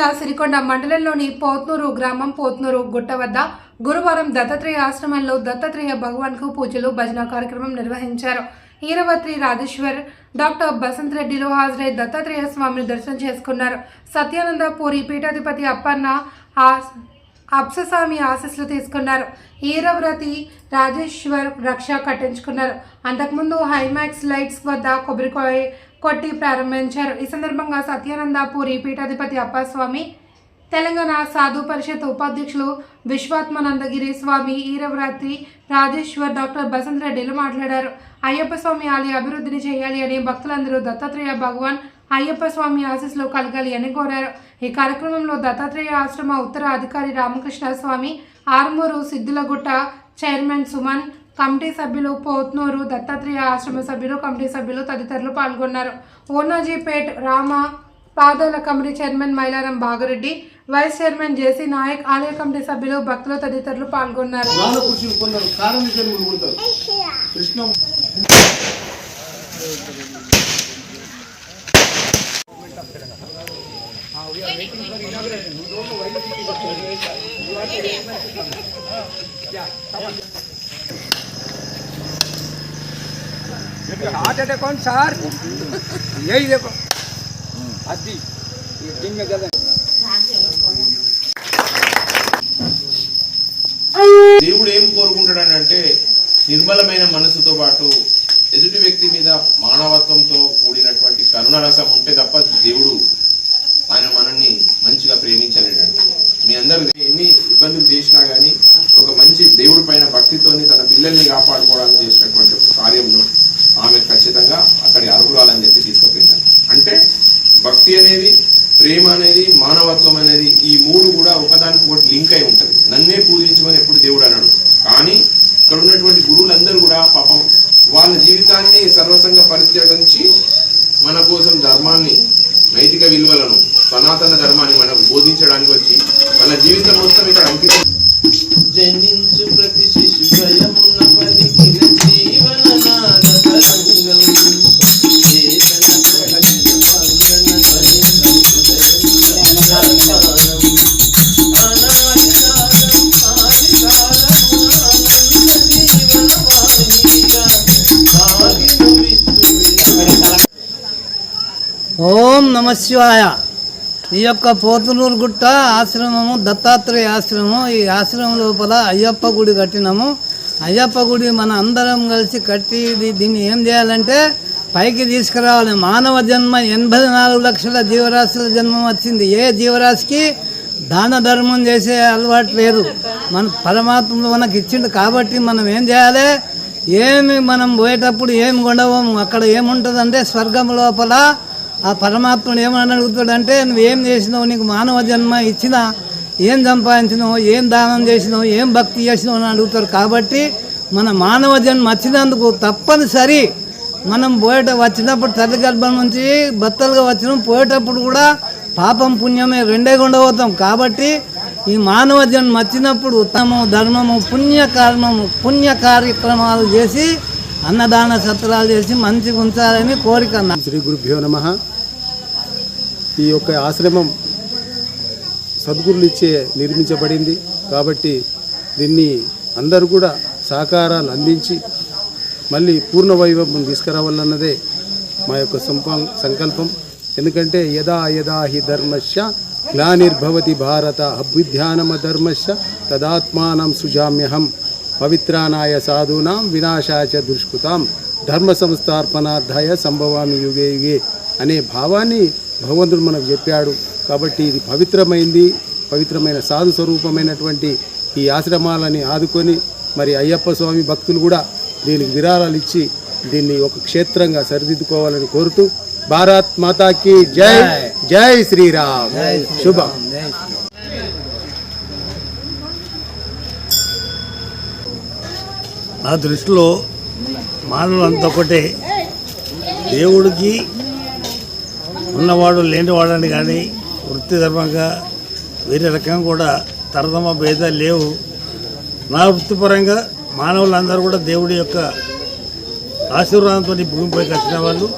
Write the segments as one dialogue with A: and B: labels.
A: జిల్లా సిరికొండ మండలంలోని పోత్నూరు గ్రామం పోత్నూరు గుట్ట వద్ద గురువారం దత్తాత్రేయ ఆశ్రమంలో దత్తాత్రేయ భగవాన్కు పూజలు భజన కార్యక్రమం నిర్వహించారు. ఈరవత్రి రాజేశ్వర్ డాక్టర్ బసంత్ రెడ్డిలో హాజరై దత్తాత్రేయ స్వామిని దర్శనం చేసుకున్నారు. సత్యానంద పూరి పీఠాధిపతి అప్పన్న అప్సస్వామి ఆశీస్సులు తీసుకున్నారు. ఈరవ్రతి రాజేశ్వర్ రక్ష కట్టించుకున్నారు. అంతకుముందు హైమాక్స్ లైట్స్ వద్ద కొబ్బరికాయ కొట్టి ప్రారంభించారు. ఈ సందర్భంగా సత్యానంద పూరి పీఠాధిపతి అప్పస్వామి తెలంగాణ సాధు పరిషత్ ఉపాధ్యక్షులు విశ్వాత్మానందగిరి స్వామి ఈరవరాత్రి రాజేశ్వర్ డాక్టర్ బసంత్ రెడ్డిలు మాట్లాడారు. అయ్యప్ప స్వామి ఆలయ అభివృద్ధిని చేయాలి అని భక్తులందరూ దత్తాత్రేయ భగవాన్ అయ్యప్ప స్వామి ఆశీస్సులు కలగాలి అని కోరారు. ఈ కార్యక్రమంలో దత్తాత్రేయ ఆశ్రమ ఉత్తర అధికారి రామకృష్ణ స్వామి ఆర్మూరు సిద్ధులగుట్ట చైర్మన్ సుమన్ కమిటీ సభ్యులు పోత్నూరు దత్తాత్రేయ ఆశ్రమ సభ్యులు కమిటీ సభ్యులు తదితరులు పాల్గొన్నారు. ఓనాజీపేట్ రామ పాదాల committee chairman Mailaram Bagareddy vice chairman JC Nayak ఆలయ కమిటీ సభ్యులు భక్తులు తదితరులు పాల్గొన్నారు.
B: వాళ్ళ
C: హార్ట్ అటాక్ సార్ అది. కదా.
B: దేవుడు ఏం కోరుకుంటాడని అంటే నిర్మలమైన మనసుతో పాటు ఎదుటి వ్యక్తి మీద మానవత్వంతో కూడినటువంటి కరుణరసం ఉంటే తప్ప దేవుడు ఆయన మనల్ని మంచిగా ప్రేమించలేడండి మీ అందరూ ఎన్ని ఇబ్బందులు చేసినా కానీ ఒక మంచి దేవుడి పైన భక్తితోని తన పిల్లల్ని కాపాడుకోవడానికి భక్తి అనేది ప్రేమ అనేది మానవత్వం అనేది ఈ మూడు కూడా ఒకదానికి ఒకటి లింక్ అయి ఉంటుంది. నన్నే పూజించమని ఎప్పుడు దేవుడు అన్నాడు కానీ ఇక్కడ ఉన్నటువంటి గురువులందరూ కూడా పాపం వాళ్ళ జీవితాన్ని సర్వసంగ పరిత్యాగించి మన కోసం ధర్మాన్ని నైతిక విలువలను సనాతన ధర్మాన్ని మనకు బోధించడానికి వచ్చి వాళ్ళ జీవితం మొత్తం ఇక్కడ అంకితం. జనించు ప్రతి శిశుగలమున
D: ఓం నమ శివాయ. ఈ యొక్క పోతులూరు గుట్ట ఆశ్రమము దత్తాత్రేయ ఆశ్రమం ఈ ఆశ్రమం లోపల అయ్యప్ప గుడి కట్టినాము. అయ్యప్ప గుడి మన అందరం కలిసి కట్టి దీన్ని ఏం చేయాలంటే పైకి తీసుకురావాలి. మానవ జన్మ ఎనభై నాలుగు లక్షల జీవరాశుల జన్మం వచ్చింది. ఏ జీవరాశికి దాన ధర్మం చేసే అలవాటు లేదు. మన పరమాత్మ మనకి ఇచ్చిండు కాబట్టి మనం ఏం చేయాలి? ఏమి మనం పోయేటప్పుడు ఏమి కొండవము అక్కడ ఏముంటుందంటే స్వర్గం లోపల ఆ పరమాత్ముడు ఏమని అడుగుతాడంటే నువ్వు ఏం చేసినావు? నీకు మానవ జన్మ ఇచ్చినా ఏం సంపాదించినావు? ఏం దానం చేసినావు? ఏం భక్తి చేసినావు? అని అడుగుతారు కాబట్టి మన మానవ జన్మ వచ్చినందుకు తప్పనిసరి మనం పోయేట వచ్చినప్పుడు తల్లి గర్భం నుంచి బత్తలుగా వచ్చినాం. పోయేటప్పుడు కూడా పాపం పుణ్యమే రెండే ఉండబోతాం కాబట్టి ఈ మానవ జన్మ వచ్చినప్పుడు తమ ధర్మము పుణ్య కర్మము పుణ్య కార్యక్రమాలు చేసి అన్నదాన సత్రాలు చేసి మంచిగా ఉంచాలని కోరిక
E: శ్రీ గురుభ్యో నమ. ఈ యొక్క ఆశ్రమం సద్గురులు ఇచ్చే నిర్మించబడింది కాబట్టి దీన్ని అందరూ కూడా సహకారాలు అందించి మళ్ళీ పూర్ణ వైభవం తీసుకురావాలన్నదే మా యొక్క సంపం సంకల్పం. ఎందుకంటే యదా యదా హి ధర్మశ గ్లానిర్భవతి భారత అభ్యుధ్యానమ ధర్మశ తదాత్మానం సుజామ్యహం. పవిత్రానాయ సాధూనాం వినాశాచ దుష్కృతాం ధర్మ సంస్థార్పణార్థాయ సంభవామి యుగే యుగే అనే భావాన్ని భగవంతుడు మనకు చెప్పాడు. కాబట్టి ఇది పవిత్రమైంది పవిత్రమైన సాధు స్వరూపమైనటువంటి ఈ ఆశ్రమాలని ఆదుకొని మరి అయ్యప్ప స్వామి భక్తులు కూడా దీనికి విరాళాలు ఇచ్చి దీన్ని ఒక క్షేత్రంగా సరిదిద్దుకోవాలని కోరుతూ భారత్ మాతాకి జై జై. శ్రీరామ్. శుభం.
F: నా దృష్టిలో మానవులు అంత ఒకటే. దేవుడికి ఉన్నవాడు లేనివాడని కానీ వృత్తి ధర్మంగా వేరే రకంగా కూడా తరతమ భేదాలు లేవు. నా వృత్తిపరంగా మానవులందరూ కూడా దేవుడి యొక్క ఆశీర్వాదంతో భూమిపై భూమిపైకి వచ్చిన వాళ్ళు.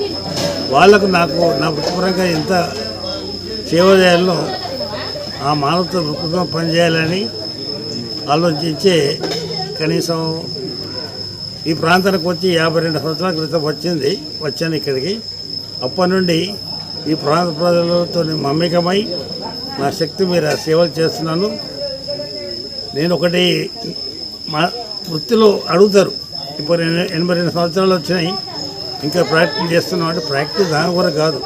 F: వాళ్ళకు నాకు నా వృత్తిపరంగా ఎంత సేవ చేయాలో ఆ మానవత దృక్పథం పనిచేయాలని ఆలోచించే కనీసం ఈ ప్రాంతానికి వచ్చి యాభై రెండు సంవత్సరాల క్రితం వచ్చింది వచ్చాను ఇక్కడికి. అప్పటి నుండి ఈ ప్రాంత ప్రజలతో మమ్మికమై నా శక్తి మీద సేవలు చేస్తున్నాను. నేను ఒకటి మా వృత్తిలో అడుగుతారు. ఇప్పుడు ఎనభై రెండు సంవత్సరాలు వచ్చినాయి. ఇంకా ప్రాక్టీస్ చేస్తున్నాం అంటే ప్రాక్టీస్ దాని కూడా కాదు.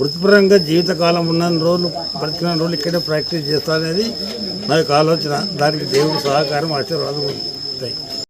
F: వృత్తిపరంగా జీవితకాలం ఉన్న రోజులు బ్రతికిన రోజులు ఇక్కడే ప్రాక్టీస్ చేస్తాననేది నా యొక్క ఆలోచన. దానికి దేవుడి సహకారం ఆశీర్వాదం ఉంది.